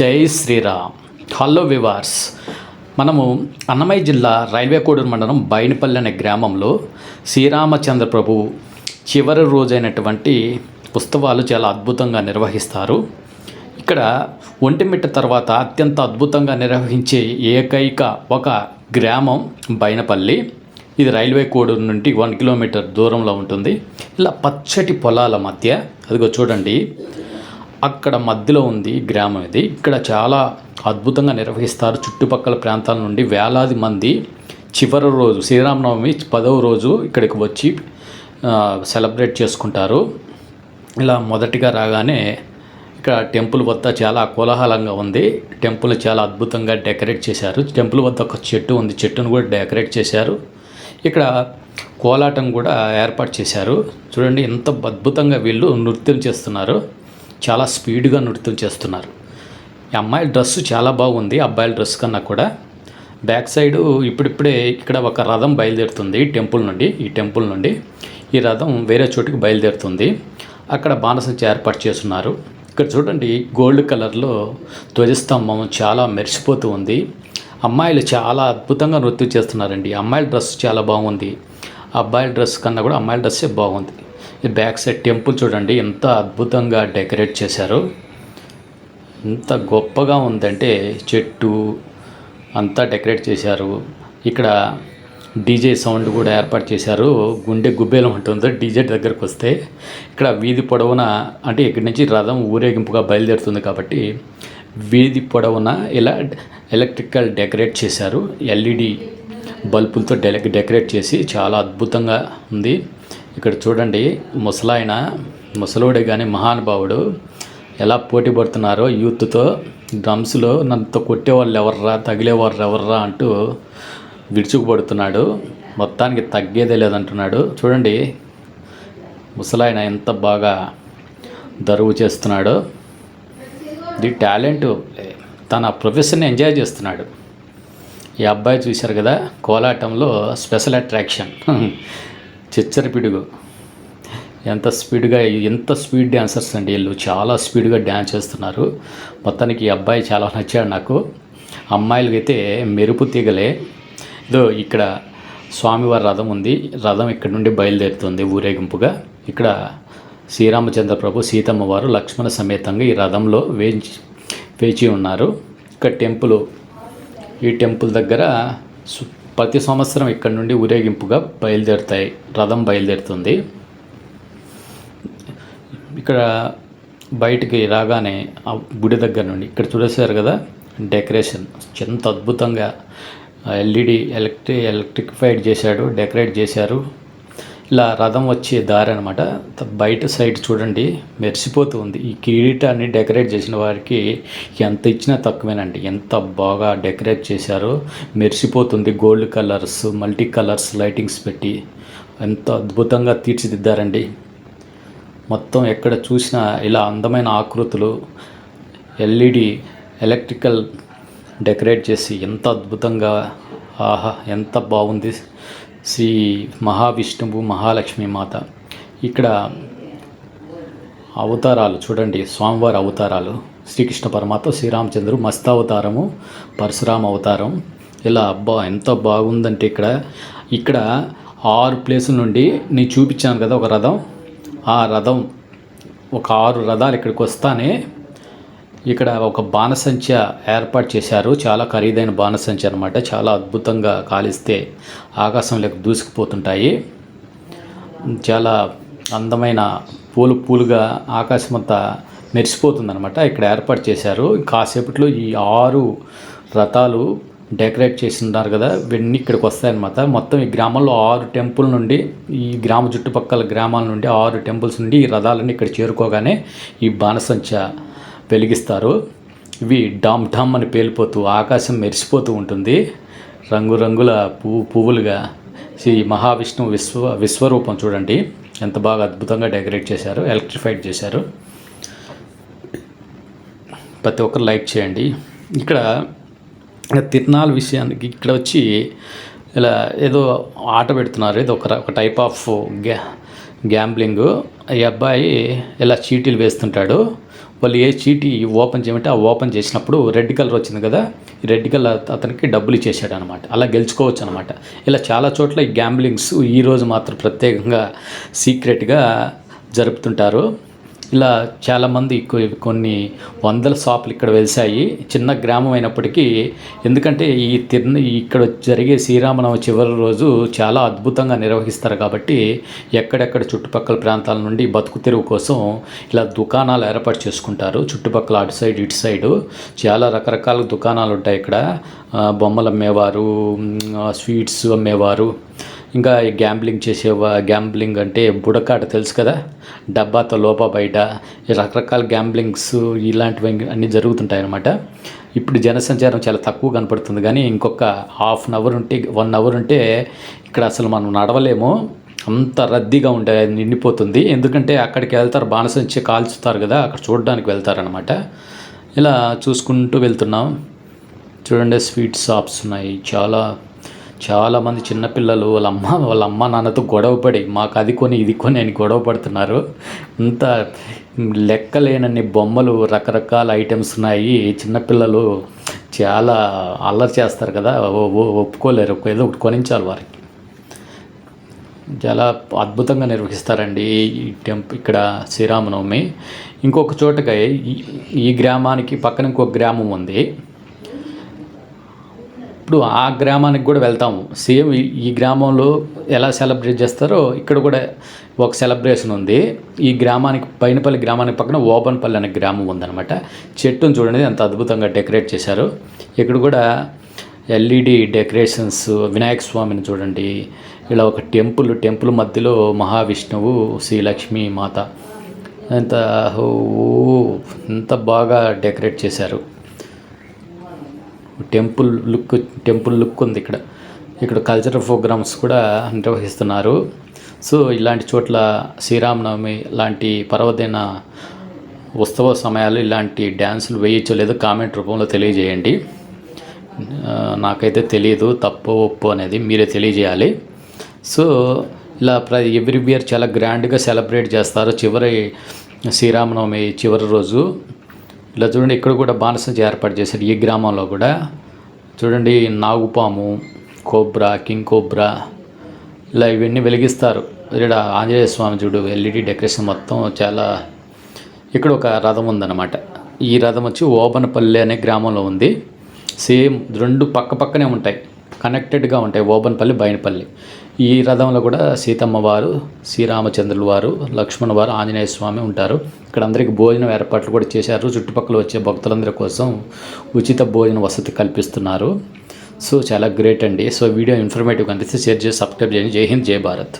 జై శ్రీరామ్. హలో వివార్స్. మనము అన్నమయ్య జిల్లా రైల్వే కోడూరు మండలం బైనపల్లి అనే గ్రామంలో శ్రీరామచంద్ర ప్రభు చివరి రోజైనటువంటి ఉత్సవాలు చాలా అద్భుతంగా నిర్వహిస్తారు. ఇక్కడ ఒంటిమిట్ట తర్వాత అత్యంత అద్భుతంగా నిర్వహించే ఏకైక ఒక గ్రామం బైనపల్లి. ఇది రైల్వే కోడూరు నుండి వన్ కిలోమీటర్ దూరంలో ఉంటుంది. ఇలా పచ్చటి పొలాల మధ్య అదిగో చూడండి అక్కడ మధ్యలో ఉంది గ్రామం ఇది. ఇక్కడ చాలా అద్భుతంగా నిర్వహిస్తారు చుట్టుపక్కల ప్రాంతాల నుండి వేలాది మంది. చివరి రోజు శ్రీరామనవమి పదవ రోజు ఇక్కడికి వచ్చి సెలబ్రేట్ చేసుకుంటారు. ఇలా మొదటిగా రాగానే ఇక్కడ టెంపుల్ వద్ద చాలా కోలాహలంగా ఉంది. టెంపుల్ చాలా అద్భుతంగా డెకరేట్ చేశారు. టెంపుల్ వద్ద ఒక చెట్టు ఉంది. చెట్టును కూడా డెకరేట్ చేశారు. ఇక్కడ కోలాటం కూడా ఏర్పాటు చేశారు. చూడండి ఎంత అద్భుతంగా వీళ్ళు నృత్యం చేస్తున్నారు. చాలా స్పీడ్గా నృత్యం చేస్తున్నారు. ఈ డ్రెస్సు డ్రెస్ చాలా బాగుంది అబ్బాయిల డ్రెస్ కన్నా కూడా. బ్యాక్ సైడ్ ఇప్పుడిప్పుడే ఇక్కడ ఒక రథం బయలుదేరుతుంది టెంపుల్ నుండి ఈ టెంపుల్ నుండి. ఈ రథం వేరే చోటుకి బయలుదేరుతుంది. అక్కడ బాణసంచ ఏర్పాటు చేస్తున్నారు. ఇక్కడ చూడండి గోల్డ్ కలర్లో ధ్వజస్తంభం చాలా మెరిసిపోతూ ఉంది. అమ్మాయిలు చాలా అద్భుతంగా నృత్యం చేస్తున్నారండి. అమ్మాయిల డ్రెస్ చాలా బాగుంది. అబ్బాయిల డ్రెస్ కన్నా కూడా అమ్మాయిల డ్రెస్సే బాగుంది. బ్యాక్ సైడ్ టెంపుల్ చూడండి ఎంత అద్భుతంగా డెకరేట్ చేశారు. ఎంత గొప్పగా ఉందంటే చెట్టు అంతా డెకరేట్ చేశారు. ఇక్కడ డీజే సౌండ్ కూడా ఏర్పాటు చేశారు. గుండె గుబ్బేలం ఉంటుంది డీజే దగ్గరకు వస్తే. ఇక్కడ వీధి పొడవున అంటే ఇక్కడి నుంచి రథం ఊరేగింపుగా బయలుదేరుతుంది కాబట్టి వీధి పొడవున ఇలా ఎలక్ట్రికల్ డెకరేట్ చేశారు. ఎల్ఈడి బల్బులతో డెకరేట్ చేసి చాలా అద్భుతంగా ఉంది. ఇక్కడ చూడండి ముసలాయన ముసలోడే కానీ మహానుభావుడు ఎలా పోటీ పడుతున్నారో యూత్తో డ్రమ్స్లో నన్నుతో కొట్టేవాళ్ళు ఎవర్రా తగిలేవారు ఎవర్రా అంటూ విడుచుకుపడుతున్నాడు మొత్తానికి తగ్గేదే లేదంటున్నాడు. చూడండి ముసలాయన ఎంత బాగా దరువు చేస్తున్నాడు. The talent. తన ప్రొఫెషన్ ఎంజాయ్ చేస్తున్నాడు. ఈ అబ్బాయి చూశారు కదా కోలాటంలో స్పెషల్ అట్రాక్షన్. చిచ్చర పిడుగు ఎంత స్పీడ్గా ఎంత స్పీడ్ డ్యాన్సర్స్ అండి వీళ్ళు. చాలా స్పీడ్గా డ్యాన్స్ చేస్తున్నారు. మొత్తానికి ఈ అబ్బాయి చాలా నచ్చాడు నాకు. అమ్మాయిలకైతే మెరుపు తీగలే. ఇదో ఇక్కడ స్వామివారి రథం ఉంది. రథం ఇక్కడ నుండి బయలుదేరుతుంది ఊరేగింపుగా. ఇక్కడ శ్రీరామచంద్ర ప్రభు సీతమ్మ వారు లక్ష్మణ సమేతంగా ఈ రథంలో వేచి వేచి ఉన్నారు. ఇక్కడ టెంపుల్ ఈ టెంపుల్ దగ్గర ప్రతి సంవత్సరం ఇక్కడ నుండి ఊరేగింపుగా బయలుదేరుతాయి. రథం బయలుదేరుతుంది. ఇక్కడ బయటికి రాగానే ఆ గుడి దగ్గర నుండి ఇక్కడ చూడేశారు కదా డెకరేషన్. ఎంత అద్భుతంగా. ఎల్ఈడి ఎలక్ట్రి ఎలక్ట్రిఫైడ్ చేశాడు డెకరేట్ చేశారు. ఇలా రథం వచ్చే దారి అనమాట బయట సైడ్ చూడండి మెరిసిపోతూ ఉంది. ఈ కిరీటాన్ని డెకరేట్ చేసిన వారికి ఎంత ఇచ్చినా తక్కువేనండి. ఎంత బాగా డెకరేట్ చేశారో. మెరిసిపోతుంది gold colours multi colours lightings పెట్టి. ఎంత అద్భుతంగా తీర్చిదిద్దారండి. మొత్తం ఎక్కడ చూసినా ఇలా అందమైన ఆకృతులు. ఎల్ఈడి ఎలక్ట్రికల్ డెకరేట్ చేసి ఎంత అద్భుతంగా. ఆహా ఎంత బాగుంది. శ్రీ మహావిష్ణువు మహాలక్ష్మి మాత. ఇక్కడ అవతారాలు చూడండి స్వామివారి అవతారాలు. శ్రీకృష్ణ పరమాత్మ శ్రీరామచంద్రుడు మస్తావతారము పరశురామ అవతారం. ఇలా అబ్బా ఎంత బాగుందంటే ఇక్కడ. ఇక్కడ ఆరు ప్లేసుల నుండి నేను చూపించాను కదా ఒక రథం. ఆ రథం ఒక ఆరు రథాలు ఇక్కడికి వస్తానే ఇక్కడ ఒక బాణసంచ ఏర్పాటు చేశారు. చాలా ఖరీదైన బాణసంచ అనమాట చాలా అద్భుతంగా కాలిస్తే ఆకాశంలోకి దూసుకుపోతుంటాయి. చాలా అందమైన పూలు పూలుగా ఆకాశం అంతా మెరిసిపోతుందనమాట ఇక్కడ ఏర్పాటు చేశారు. కాసేపట్లో ఈ ఆరు రథాలు డెకరేట్ చేసి ఉన్నారు కదా ఇవన్నీ ఇక్కడికి వస్తాయన్నమాట. మొత్తం ఈ గ్రామంలో ఆరు టెంపుల్ నుండి ఈ గ్రామ చుట్టుపక్కల గ్రామాల నుండి ఆరు టెంపుల్స్ నుండి ఈ రథాలన్నీ ఇక్కడ చేరుకోగానే ఈ బాణసంచ వెలిగిస్తారు. ఇవి డామ్ డామ్ అని పేలిపోతూ ఆకాశం మెరిసిపోతూ ఉంటుంది. రంగురంగుల పువ్వు పువ్వులుగా శ్రీ మహావిష్ణువు విశ్వ విశ్వరూపం చూడండి. ఎంత బాగా అద్భుతంగా డెకరేట్ చేశారు ఎలక్ట్రిఫైడ్ చేశారు. ప్రతి ఒక్కరు లైక్ చేయండి. ఇక్కడ తిరునాళ్ళ విషయానికి ఇక్కడ వచ్చి ఇలా ఏదో ఆట పెడుతున్నారు. ఏదో ఒక ఒక టైప్ ఆఫ్ గ్యా గ్యాంబ్లింగ్. ఈ అబ్బాయి ఇలా చీటీలు వేస్తుంటాడు. వాళ్ళు ఏ చీటీ ఓపెన్ చేయమంటే ఆ ఓపెన్ చేసినప్పుడు రెడ్ కలర్ వచ్చింది కదా ఈ రెడ్ కలర్ అతనికి డబ్బులు ఇచ్చేసాడు అనమాట అలా గెలుచుకోవచ్చు అనమాట ఇలా చాలా చోట్ల ఈ గ్యాంబ్లింగ్స్ ఈరోజు మాత్రం ప్రత్యేకంగా సీక్రెట్గా జరుపుతుంటారు. ఇలా చాలామంది కొన్ని వందల షాపులు ఇక్కడ వెలిసాయి చిన్న గ్రామం అయినప్పటికీ ఎందుకంటే ఈ తిరున ఇక్కడ జరిగే శ్రీరామనవమి చివరి రోజు చాలా అద్భుతంగా నిర్వహిస్తారు కాబట్టి ఎక్కడెక్కడ చుట్టుపక్కల ప్రాంతాల నుండి బతుకు తెరువు కోసం ఇలా దుకాణాలు ఏర్పాటు చేసుకుంటారు. చుట్టుపక్కల అటు సైడ్ ఇటు సైడు చాలా రకరకాల దుకాణాలు ఉంటాయి ఇక్కడ. బొమ్మలు అమ్మేవారు స్వీట్స్ అమ్మేవారు. ఇంకా గ్యాంబ్లింగ్ చేసేవా? గ్యాంబ్లింగ్ అంటే బుడకాట తెలుసు కదా? డబ్బాతో లోప బయట. రకరకాల గ్యాంబ్లింగ్స్ ఇలాంటివి అన్నీ జరుగుతుంటాయి అన్నమాట. ఇప్పుడు జనసంచారం చాలా తక్కువ కనపడుతుంది. కానీ ఇంకొక హాఫ్ అన్ అవర్ ఉంటే వన్ అవర్ ఉంటే ఇక్కడ అసలు మనం నడవలేము. అంత రద్దీగా ఉండే నిండిపోతుంది. ఎందుకంటే అక్కడికి వెళ్తారు బాణసంచి కాల్చుతారు కదా అక్కడ చూడడానికి వెళ్తారనమాట ఇలా చూసుకుంటూ వెళ్తున్నాం. చూడండి స్వీట్ షాప్స్ ఉన్నాయి. చాలా చాలామంది చిన్నపిల్లలు వాళ్ళ అమ్మ వాళ్ళ అమ్మ నాన్నతో గొడవపడి మాకు అది కొని ఇది కొని అని గొడవ పడుతున్నారు. అంత లెక్కలేనన్ని బొమ్మలు రకరకాల ఐటమ్స్ ఉన్నాయి. చిన్నపిల్లలు చాలా అల్లరి చేస్తారు కదా. ఒప్పుకోలేరు. ఏదో ఒకటి కొనించాలి వారికి. చాలా అద్భుతంగా నిర్వహిస్తారండి ఈ టెంప్ ఇక్కడ శ్రీరామనవమి. ఇంకొక చోటగా ఈ- ఈ గ్రామానికి పక్కన ఇంకొక గ్రామం ఉంది. ఇప్పుడు ఆ గ్రామానికి కూడా వెళ్తాము సేమ్ ఈ- ఈ గ్రామంలో ఎలా సెలబ్రేట్ చేస్తారో ఇక్కడ కూడా ఒక సెలబ్రేషన్ ఉంది. ఈ గ్రామానికి పైనపల్లి గ్రామానికి పక్కన ఓబన్పల్లి అనే గ్రామం ఉందన్నమాట. చెట్టును చూడండి ఎంత అద్భుతంగా డెకరేట్ చేశారు. ఇక్కడ కూడా ఎల్ఈడి డెకరేషన్స్ వినాయక స్వామిని చూడండి. ఇలా ఒక టెంపుల్ టెంపుల్ మధ్యలో మహావిష్ణువు శ్రీలక్ష్మి మాత. ఎంత ఓ ఎంత బాగా డెకరేట్ చేశారు. టెంపుల్ లుక్ టెంపుల్ లుక్ ఉంది ఇక్కడ. ఇక్కడ కల్చరల్ ప్రోగ్రామ్స్ కూడా నిర్వహిస్తున్నారు. సో ఇలాంటి చోట్ల శ్రీరామనవమి లాంటి పర్వదిన ఉత్సవ సమయాలు ఇలాంటి డ్యాన్సులు వేయచ్చో లేదో కామెంట్ రూపంలో తెలియజేయండి. నాకైతే తెలియదు తప్పు ఒప్పు అనేది మీరే తెలియజేయాలి. సో ఇలా ప్ర ఎవ్రీ ఇయర్ చాలా గ్రాండ్గా సెలబ్రేట్ చేస్తారు. చివరి శ్రీరామనవమి చివరి రోజు. ఇలా చూడండి ఇక్కడ కూడా బానిసంచి ఏర్పాటు చేశారు. ఈ గ్రామంలో కూడా చూడండి నాగుపాము కోబ్రా కింగ్ కోబ్రా ఇలా ఇవన్నీ వెలిగిస్తారు. ఇక్కడ ఆంజనేయ స్వామి చూడు ఎల్ఈడి డెకరేషన్ మొత్తం చాలా ఇక్కడ ఒక రథం ఉందన్నమాట. ఈ రథం వచ్చి ఓబనపల్లి అనే గ్రామంలో ఉంది. సేమ్ రెండు పక్క పక్కనే ఉంటాయి. కనెక్టెడ్గా ఉంటాయి. ఓబన్పల్లి బైనపల్లి. ఈ రథంలో కూడా సీతమ్మ వారు శ్రీరామచంద్రుల వారు లక్ష్మణ వారు ఆంజనేయ స్వామి ఉంటారు. ఇక్కడ అందరికీ భోజనం ఏర్పాట్లు కూడా చేశారు. చుట్టుపక్కల వచ్చే భక్తులందరి కోసం ఉచిత భోజన వసతి కల్పిస్తున్నారు. సో చాలా గ్రేట్ అండి. సో వీడియో ఇన్ఫర్మేటివ్ కనిపిస్తే షేర్ చేసి సబ్స్క్రైబ్ చేయండి. జై హింద్ జై భారత్.